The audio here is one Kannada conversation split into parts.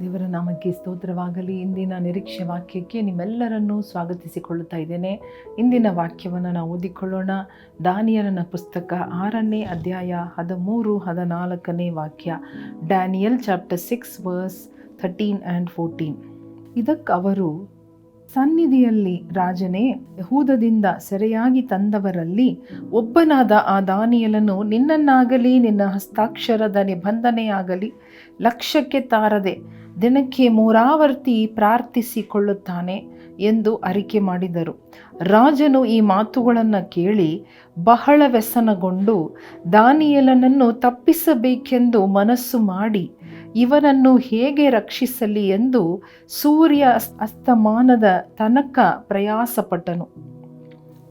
ದೇವರ ನಾಮಕ್ಕೆ ಸ್ತೋತ್ರವಾಗಲಿ. ಇಂದಿನ ನಿರೀಕ್ಷೆ ವಾಕ್ಯಕ್ಕೆ ನಿಮ್ಮೆಲ್ಲರನ್ನೂ ಸ್ವಾಗತಿಸಿಕೊಳ್ಳುತ್ತಾ ಇದ್ದೇನೆ. ಇಂದಿನ ವಾಕ್ಯವನ್ನು ನಾವು ಓದಿಕೊಳ್ಳೋಣ. ದಾನಿಯಲನ ಪುಸ್ತಕ ಆರನೇ ಅಧ್ಯಾಯ ಹದಿಮೂರು, ಹದಿನಾಲ್ಕನೇ ವಾಕ್ಯ. Daniel chapter six, verse thirteen and fourteen. ಇದಕ್ಕೆ ಅವರು ಸನ್ನಿಧಿಯಲ್ಲಿ ರಾಜನೇ, ಯಹೂದದಿಂದ ಸೆರೆಯಾಗಿ ತಂದವರಲ್ಲಿ ಒಬ್ಬನಾದ ಆ ದಾನಿಯಲನ್ನು ನಿನ್ನನ್ನಾಗಲಿ ನಿನ್ನ ಹಸ್ತಾಕ್ಷರದ ನಿಬಂಧನೆಯಾಗಲಿ ಲಕ್ಷ್ಯಕ್ಕೆ ತಾರದೆ ದಿನಕ್ಕೆ ಮೂರಾವರ್ತಿ ಪ್ರಾರ್ಥಿಸಿಕೊಳ್ಳುತ್ತಾನೆ ಎಂದು ಅರಿಕೆ ಮಾಡಿದರು. ರಾಜನು ಈ ಮಾತುಗಳನ್ನು ಕೇಳಿ ಬಹಳ ವ್ಯಸನಗೊಂಡು ದಾನಿಯಲನನ್ನು ತಪ್ಪಿಸಬೇಕೆಂದು ಮನಸ್ಸು ಮಾಡಿ ಇವನನ್ನು ಹೇಗೆ ರಕ್ಷಿಸಲಿ ಎಂದು ಸೂರ್ಯ ಅಸ್ತಮಾನದ ತನಕ ಪ್ರಯಾಸಪಟ್ಟನು.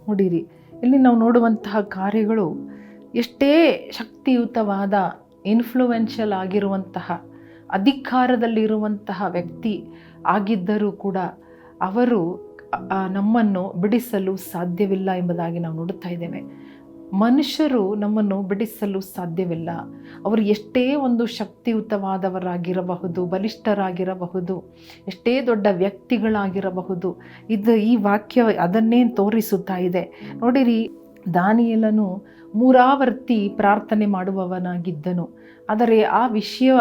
ನೋಡಿರಿ, ಇಲ್ಲಿ ನಾವು ನೋಡುವಂತಹ ಕಾರ್ಯಗಳು ಎಷ್ಟೇ ಶಕ್ತಿಯುತವಾದ ಇನ್ಫ್ಲೂಯೆನ್ಷಿಯಲ್ ಆಗಿರುವಂತಹ ಅಧಿಕಾರದಲ್ಲಿರುವಂತಹ ವ್ಯಕ್ತಿ ಆಗಿದ್ದರೂ ಕೂಡ ಅವರು ನಮ್ಮನ್ನು ಬಿಡಿಸಲು ಸಾಧ್ಯವಿಲ್ಲ ಎಂಬುದಾಗಿ ನಾವು ನೋಡುತ್ತಾ ಇದ್ದೇವೆ. ಮನುಷ್ಯರು ನಮ್ಮನ್ನು ಬಿಡಿಸಲು ಸಾಧ್ಯವಿಲ್ಲ. ಅವರು ಎಷ್ಟೇ ಒಂದು ಶಕ್ತಿಯುತವಾದವರಾಗಿರಬಹುದು, ಬಲಿಷ್ಠರಾಗಿರಬಹುದು, ಎಷ್ಟೇ ದೊಡ್ಡ ವ್ಯಕ್ತಿಗಳಾಗಿರಬಹುದು, ಇದು ಈ ವಾಕ್ಯ ಅದನ್ನೇ ತೋರಿಸುತ್ತಾ ಇದೆ. ನೋಡಿರಿ, ದಾನಿಯಲನು ಮೂರಾವರ್ತಿ ಪ್ರಾರ್ಥನೆ ಮಾಡುವವನಾಗಿದ್ದನು. ಆದರೆ ಆ ವಿಷಯ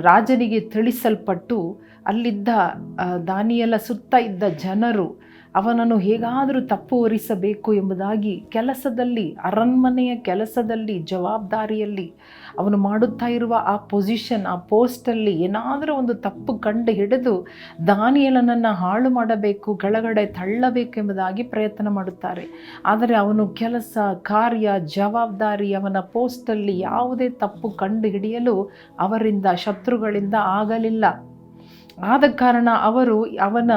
ರಾಜನಿಗೆ ತಿಳಿಸಲ್ಪಟ್ಟು ಅಲ್ಲಿದ್ದ ದಾನಿಯಲ ಸುತ್ತ ಇದ್ದ ಜನರು ಅವನನ್ನು ಹೇಗಾದರೂ ತಪ್ಪು ಒರಿಸಬೇಕು ಎಂಬುದಾಗಿ ಕೆಲಸದಲ್ಲಿ, ಅರಣ್ಮನೆಯ ಕೆಲಸದಲ್ಲಿ, ಜವಾಬ್ದಾರಿಯಲ್ಲಿ ಅವನು ಮಾಡುತ್ತಾ ಇರುವ ಆ ಪೊಸಿಷನ್ ಆ ಪೋಸ್ಟಲ್ಲಿ ಏನಾದರೂ ಒಂದು ತಪ್ಪು ಕಂಡು ಹಿಡಿದು ದಾನಿಯಲನನ್ನು ಹಾಳು ಮಾಡಬೇಕು, ಕೆಳಗಡೆ ತಳ್ಳಬೇಕು ಎಂಬುದಾಗಿ ಪ್ರಯತ್ನ ಮಾಡುತ್ತಾರೆ. ಆದರೆ ಅವನು ಕೆಲಸ, ಕಾರ್ಯ, ಜವಾಬ್ದಾರಿ ಅವನ ಪೋಸ್ಟಲ್ಲಿ ಯಾವುದೇ ತಪ್ಪು ಕಂಡು ಹಿಡಿಯಲು ಅವರಿಂದ, ಶತ್ರುಗಳಿಂದ ಆಗಲಿಲ್ಲ. ಆದ ಕಾರಣ ಅವರು ಅವನ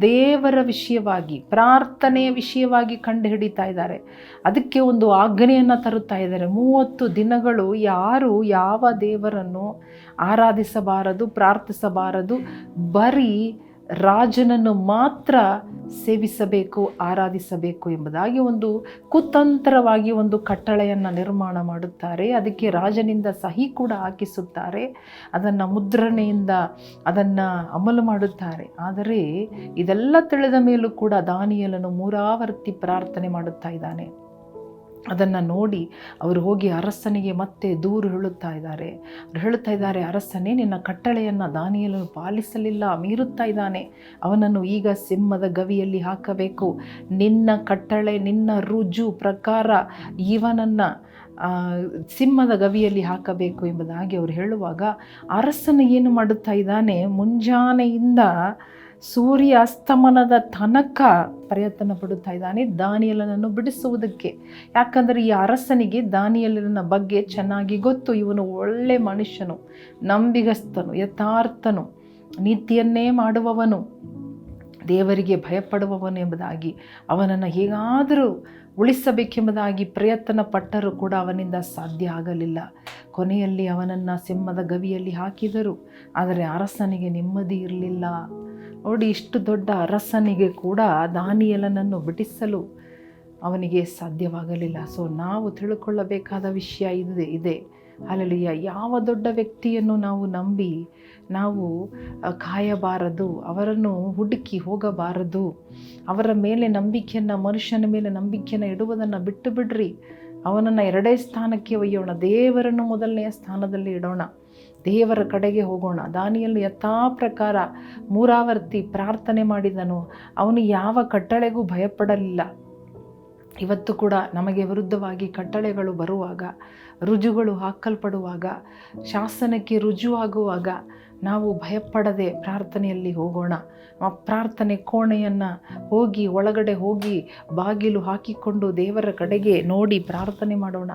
ದೇವರ ವಿಷಯವಾಗಿ, ಪ್ರಾರ್ಥನೆಯ ವಿಷಯವಾಗಿ ಕಂಡು ಹಿಡಿತಾ ಇದ್ದಾರೆ. ಅದಕ್ಕೆ ಒಂದು ಆಜ್ಞೆಯನ್ನು ತರುತ್ತಾ ಇದ್ದಾರೆ. ಮೂವತ್ತು ದಿನಗಳು ಯಾರು ಯಾವ ದೇವರನ್ನು ಆರಾಧಿಸಬಾರದು, ಪ್ರಾರ್ಥಿಸಬಾರದು, ಬರೀ ರಾಜನನ್ನು ಮಾತ್ರ ಸೇವಿಸಬೇಕು, ಆರಾಧಿಸಬೇಕು ಎಂಬುದಾಗಿ ಒಂದು ಕುತಂತ್ರವಾಗಿ ಒಂದು ಕಟ್ಟಳೆಯನ್ನು ನಿರ್ಮಾಣ ಮಾಡುತ್ತಾರೆ. ಅದಕ್ಕೆ ರಾಜನಿಂದ ಸಹಿ ಕೂಡ ಹಾಕಿಸುತ್ತಾರೆ. ಅದನ್ನು ಮುದ್ರಣೆಯಿಂದ ಅದನ್ನು ಅಮಲು ಮಾಡುತ್ತಾರೆ. ಆದರೆ ಇದೆಲ್ಲ ತಿಳಿದ ಮೇಲೂ ಕೂಡ ದಾನಿಯಲನ್ನು ಮೂರಾವರ್ತಿ ಪ್ರಾರ್ಥನೆ ಮಾಡುತ್ತಾ ಇದ್ದಾನೆ. ಅದನ್ನು ನೋಡಿ ಅವರು ಹೋಗಿ ಅರಸನಿಗೆ ಮತ್ತೆ ದೂರು ಹೇಳುತ್ತಾ ಇದ್ದಾರೆ. ಅವ್ರು ಹೇಳುತ್ತಾ ಇದ್ದಾರೆ, ಅರಸನೇ, ನಿನ್ನ ಕಟ್ಟಳೆಯನ್ನು ದಾನಿಯಲ್ಲೂ ಪಾಲಿಸಲಿಲ್ಲ, ಮೀರುತ್ತಾ ಇದ್ದಾನೆ. ಅವನನ್ನು ಈಗ ಸಿಂಹದ ಗವಿಯಲ್ಲಿ ಹಾಕಬೇಕು. ನಿನ್ನ ಕಟ್ಟಳೆ, ನಿನ್ನ ರುಜು ಪ್ರಕಾರ ಇವನನ್ನು ಸಿಂಹದ ಗವಿಯಲ್ಲಿ ಹಾಕಬೇಕು ಎಂಬುದಾಗಿ ಅವರು ಹೇಳುವಾಗ ಅರಸನ ಏನು ಮಾಡುತ್ತಾ ಇದ್ದಾನೆ? ಮುಂಜಾನೆಯಿಂದ ಸೂರ್ಯ ಅಸ್ತಮನದ ತನಕ ಪ್ರಯತ್ನ ಪಡುತ್ತಾ ಇದ್ದಾನೆ. ದಾನಿಯಲನನ್ನು ಬಿಡಿಸುವುದಕ್ಕೆ. ಯಾಕಂದರೆ ಈ ಅರಸನಿಗೆ ದಾನಿಯಲ್ಲಿನ ಬಗ್ಗೆ ಚೆನ್ನಾಗಿ ಗೊತ್ತು. ಇವನು ಒಳ್ಳೆ ಮನುಷ್ಯನು, ನಂಬಿಗಸ್ತನು, ಯಥಾರ್ಥನು, ನೀತಿಯನ್ನೇ ಮಾಡುವವನು, ದೇವರಿಗೆ ಭಯಪಡುವವನು ಎಂಬುದಾಗಿ ಅವನನ್ನು ಹೇಗಾದರೂ ಉಳಿಸಬೇಕೆಂಬುದಾಗಿ ಪ್ರಯತ್ನ ಪಟ್ಟರೂ ಕೂಡ ಅವನಿಂದ ಸಾಧ್ಯ ಆಗಲಿಲ್ಲ. ಕೊನೆಯಲ್ಲಿ ಅವನನ್ನು ಸಿಂಹದ ಗವಿಯಲ್ಲಿ ಹಾಕಿದರು. ಆದರೆ ಅರಸನಿಗೆ ನೆಮ್ಮದಿ ಇರಲಿಲ್ಲ. ನೋಡಿ ಇಷ್ಟು ದೊಡ್ಡ ಅರಸನಿಗೆ ಕೂಡ ದಾನಿಯಲನನ್ನು ಬಿಡಿಸಲು ಅವನಿಗೆ ಸಾಧ್ಯವಾಗಲಿಲ್ಲ. ಸೊ ನಾವು ತಿಳ್ಕೊಳ್ಳಬೇಕಾದ ವಿಷಯ ಇದೆ ಇದೆ. ಅಲ್ಲಿಯ ಯಾವ ದೊಡ್ಡ ವ್ಯಕ್ತಿಯನ್ನು ನಾವು ನಂಬಿ, ನಾವು ಕಾಯಬಾರದು, ಅವರನ್ನು ಹುಡುಕಿ ಹೋಗಬಾರದು, ಅವರ ಮೇಲೆ ನಂಬಿಕೆಯನ್ನು, ಮನುಷ್ಯನ ಮೇಲೆ ನಂಬಿಕೆಯನ್ನು ಇಡುವುದನ್ನು ಬಿಟ್ಟು ಬಿಡ್ರಿ. ಅವನನ್ನು ಎರಡೇ ಸ್ಥಾನಕ್ಕೆ ಒಯ್ಯೋಣ. ದೇವರನ್ನು ಮೊದಲನೆಯ ಸ್ಥಾನದಲ್ಲಿ ಇಡೋಣ. ದೇವರ ಕಡೆಗೆ ಹೋಗೋಣ. ದಾನಿಯಲ್ಲಿ ಯಥಾ ಪ್ರಕಾರ ಮೂರಾವರ್ತಿ ಪ್ರಾರ್ಥನೆ ಮಾಡಿದನು. ಅವನು ಯಾವ ಕಟ್ಟಳೆಗೂ ಭಯಪಡಲಿಲ್ಲ. ಇವತ್ತು ಕೂಡ ನಮಗೆ ವಿರುದ್ಧವಾಗಿ ಕಟ್ಟಳೆಗಳು ಬರುವಾಗ, ರುಜುಗಳು ಹಾಕಲ್ಪಡುವಾಗ, ಶಾಸನಕ್ಕೆ ರುಜುವಾಗುವಾಗ ನಾವು ಭಯಪಡದೆ ಪ್ರಾರ್ಥನೆಯಲ್ಲಿ ಹೋಗೋಣ. ಆ ಪ್ರಾರ್ಥನೆ ಕೋಣೆಯನ್ನು ಹೋಗಿ, ಒಳಗಡೆ ಹೋಗಿ ಬಾಗಿಲು ಹಾಕಿಕೊಂಡು ದೇವರ ಕಡೆಗೆ ನೋಡಿ ಪ್ರಾರ್ಥನೆ ಮಾಡೋಣ.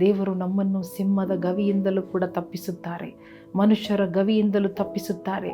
ದೇವರು ನಮ್ಮನ್ನು ಸಿಂಹದ ಗವಿಯಿಂದಲೂ ಕೂಡ ತಪ್ಪಿಸುತ್ತಾರೆ. ಮನುಷ್ಯರ ಗವಿಯಿಂದಲೂ ತಪ್ಪಿಸುತ್ತಾರೆ.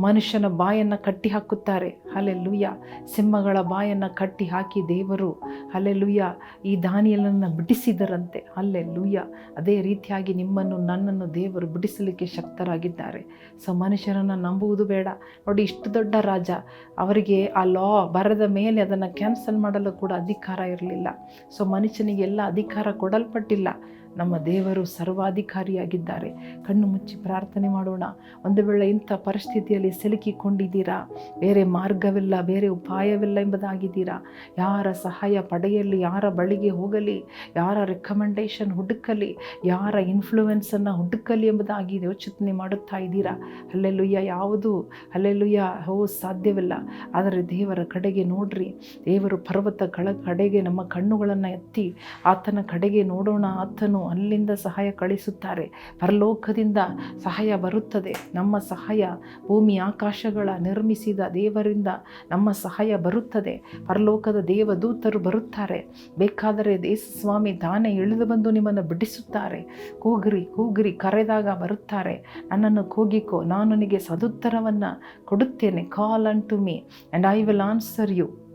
ಮನುಷ್ಯನ ಬಾಯನ್ನು ಕಟ್ಟಿ ಹಾಕುತ್ತಾರೆ. ಲೂಯ್ಯ ಸಿಂಹಗಳ ಬಾಯನ್ನು ಕಟ್ಟಿ ಹಾಕಿ ದೇವರು. ಲೂಯ್ಯ ಈ ದಾನಿಯಲನ್ನು ಬಿಡಿಸಿದರಂತೆ. ಅಲ್ಲೆಲ್ಲುಯ್ಯ ಅದೇ ರೀತಿಯಾಗಿ ನಿಮ್ಮನ್ನು ನನ್ನನ್ನು ದೇವರು ಬಿಡಿಸಲಿಕ್ಕೆ ಶಕ್ತರಾಗಿದ್ದಾರೆ. ಸೊ, ಮನುಷ್ಯರನ್ನು ನಂಬುವುದು ಬೇಡ. ನೋಡಿ, ಇಷ್ಟು ದೊಡ್ಡ ರಾಜ. ಅವರಿಗೆ ಆ ಲಾ ಬರದ ಮೇಲೆ ಅದನ್ನು ಕ್ಯಾನ್ಸಲ್ ಮಾಡಲು ಕೂಡ ಅಧಿಕಾರ ಇರಲಿಲ್ಲ. ಸೊ ಮನುಷ್ಯನಿಗೆ ಎಲ್ಲ ಅಧಿಕಾರ ಕೊಡಲ್ಪಟ್ಟಿಲ್ಲ. ನಮ್ಮ ದೇವರು ಸರ್ವಾಧಿಕಾರಿಯಾಗಿದ್ದಾರೆ. ಕಣ್ಣು ಮುಚ್ಚಿ ಪ್ರಾರ್ಥನೆ ಮಾಡೋಣ. ಒಂದು ವೇಳೆ ಇಂಥ ಪರಿಸ್ಥಿತಿಯಲ್ಲಿ ಸಿಲುಕಿಕೊಂಡಿದ್ದೀರಾ? ಬೇರೆ ಮಾರ್ಗವಿಲ್ಲ, ಬೇರೆ ಉಪಾಯವಿಲ್ಲ ಎಂಬುದಾಗಿದ್ದೀರಾ? ಯಾರ ಸಹಾಯ ಪಡೆಯಲಿ, ಯಾರ ಬಳಿಗೆ ಹೋಗಲಿ, ಯಾರ ರೆಕಮೆಂಡೇಶನ್ ಹುಡುಕಲಿ, ಯಾರ ಇನ್ಫ್ಲೂಯೆನ್ಸನ್ನು ಹುಡುಕಲಿ ಎಂಬುದಾಗಿ ಯೋಚನೆ ಮಾಡುತ್ತಾ ಇದ್ದೀರಾ? ಅಲ್ಲೆಲ್ಲುಯ್ಯ ಯಾವುದು? ಅಲ್ಲೆಲ್ಲುಯ್ಯ ಹೋ, ಸಾಧ್ಯವಿಲ್ಲ. ಆದರೆ ದೇವರ ಕಡೆಗೆ ನೋಡ್ರಿ. ದೇವರು ಪರ್ವತಗಳ ಕಡೆಗೆ ನಮ್ಮ ಕಣ್ಣುಗಳನ್ನು ಎತ್ತಿ, ಆತನ ಕಡೆಗೆ ನೋಡೋಣ. ಆತನು ಅಲ್ಲಿಂದ ಸಹಾಯ ಕಳಿಸುತ್ತಾರೆ. ಪರಲೋಕದಿಂದ ಸಹಾಯ ಬರುತ್ತದೆ. ನಮ್ಮ ಸಹಾಯ ಭೂಮಿ ಆಕಾಶಗಳ ನಿರ್ಮಿಸಿದ ದೇವರಿಂದ ನಮ್ಮ ಸಹಾಯ ಬರುತ್ತದೆ. ಪರಲೋಕದ ದೇವದೂತರು ಬರುತ್ತಾರೆ. ಬೇಕಾದರೆ ದೇಶ ಸ್ವಾಮಿ ತಾನೇ ಇಳಿದು ಬಂದು ನಿಮ್ಮನ್ನು ಬಿಡಿಸುತ್ತಾರೆ. ಕೂಗ್ರಿ ಕೂಗ್ರಿ, ಕರೆದಾಗ ಬರುತ್ತಾರೆ. ನನ್ನನ್ನು ಕೂಗಿಕೋ, ನಾನು ನಿಮಗೆ ಸದುತ್ತರವನ್ನು ಕೊಡುತ್ತೇನೆ. Call unto to me and I will answer you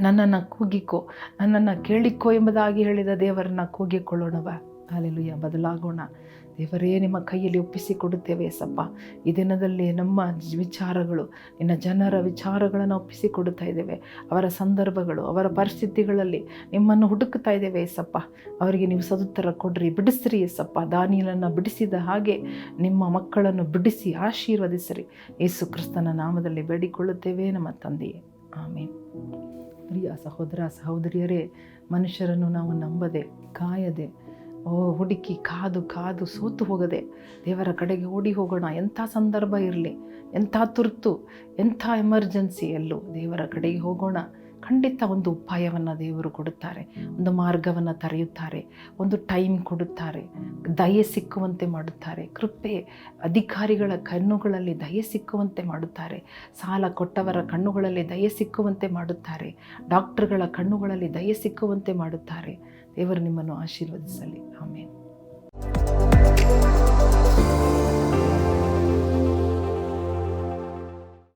ನನ್ನನ್ನು ಕೂಗಿಕೋ, ನನ್ನನ್ನು ಕೇಳಿಕೋ ಎಂಬುದಾಗಿ ಹೇಳಿದ ದೇವರನ್ನು ಕೂಗಿಕೊಳ್ಳೋಣವ. ಅಲ್ಲೆಲುಯ್ಯ ಬದಲಾಗೋಣ. ದೇವರೇ, ನಿಮ್ಮ ಕೈಯಲ್ಲಿ ಒಪ್ಪಿಸಿ ಕೊಡುತ್ತೇವೆ ಸಪ್ಪ. ಈ ದಿನದಲ್ಲಿ ನಮ್ಮ ವಿಚಾರಗಳು, ನಿನ್ನ ಜನರ ವಿಚಾರಗಳನ್ನು ಒಪ್ಪಿಸಿ ಕೊಡುತ್ತಾ ಇದ್ದೇವೆ. ಅವರ ಸಂದರ್ಭಗಳು, ಅವರ ಪರಿಸ್ಥಿತಿಗಳಲ್ಲಿ ನಿಮ್ಮನ್ನು ಹುಡುಕುತ್ತಾ ಇದ್ದೇವೆ ಸಪ್ಪ. ಅವರಿಗೆ ನೀವು ಸದುತ್ತರ ಕೊಡ್ರಿ, ಬಿಡಿಸ್ರಿ ಸಪ್ಪ. ದಾನಿಯಲನ್ನು ಬಿಡಿಸಿದ ಹಾಗೆ ನಿಮ್ಮ ಮಕ್ಕಳನ್ನು ಬಿಡಿಸಿ ಆಶೀರ್ವದಿಸಿರಿ. ಯೇಸು ಕ್ರಿಸ್ತನ ನಾಮದಲ್ಲಿ ಬೇಡಿಕೊಳ್ಳುತ್ತೇವೆ ನಮ್ಮ ತಂದೆಯೇ. ಆಮೇನ್. ಪ್ರಿಯ ಸಹೋದರ ಸಹೋದರಿಯರೇ, ಮನುಷ್ಯರನ್ನು ನಾವು ನಂಬದೆ, ಕಾಯದೆ ಹುಡುಕಿ ಕಾದು ಕಾದು ಸೋತು ಹೋಗದೆ. ದೇವರ ಕಡೆಗೆ ಓಡಿ ಹೋಗೋಣ. ಎಂಥ ಸಂದರ್ಭ ಇರಲಿ. ಎಂಥ ತುರ್ತು. ಎಂಥ ಎಮರ್ಜೆನ್ಸಿಯಲ್ಲೂ ದೇವರ ಕಡೆಗೆ ಹೋಗೋಣ. ಖಂಡಿತ ಒಂದು ಉಪಾಯವನ್ನು ದೇವರು ಕೊಡುತ್ತಾರೆ, ಒಂದು ಮಾರ್ಗವನ್ನು ತರೆಯುತ್ತಾರೆ, ಒಂದು ಟೈಮ್ ಕೊಡುತ್ತಾರೆ, ದಯೆ ಸಿಕ್ಕುವಂತೆ ಮಾಡುತ್ತಾರೆ, ಕೃಪೆ ಅಧಿಕಾರಿಗಳ ಕಣ್ಣುಗಳಲ್ಲಿ ದಯೆ ಸಿಕ್ಕುವಂತೆ ಮಾಡುತ್ತಾರೆ, ಸಾಲ ಕೊಟ್ಟವರ ಕಣ್ಣುಗಳಲ್ಲಿ ದಯೆ ಸಿಕ್ಕುವಂತೆ ಮಾಡುತ್ತಾರೆ, ಡಾಕ್ಟರ್ಗಳ ಕಣ್ಣುಗಳಲ್ಲಿ ದಯೆ ಸಿಕ್ಕುವಂತೆ ಮಾಡುತ್ತಾರೆ. ದೇವರು ನಿಮ್ಮನ್ನು ಆಶೀರ್ವದಿಸಲಿ. ಆಮೇಲೆ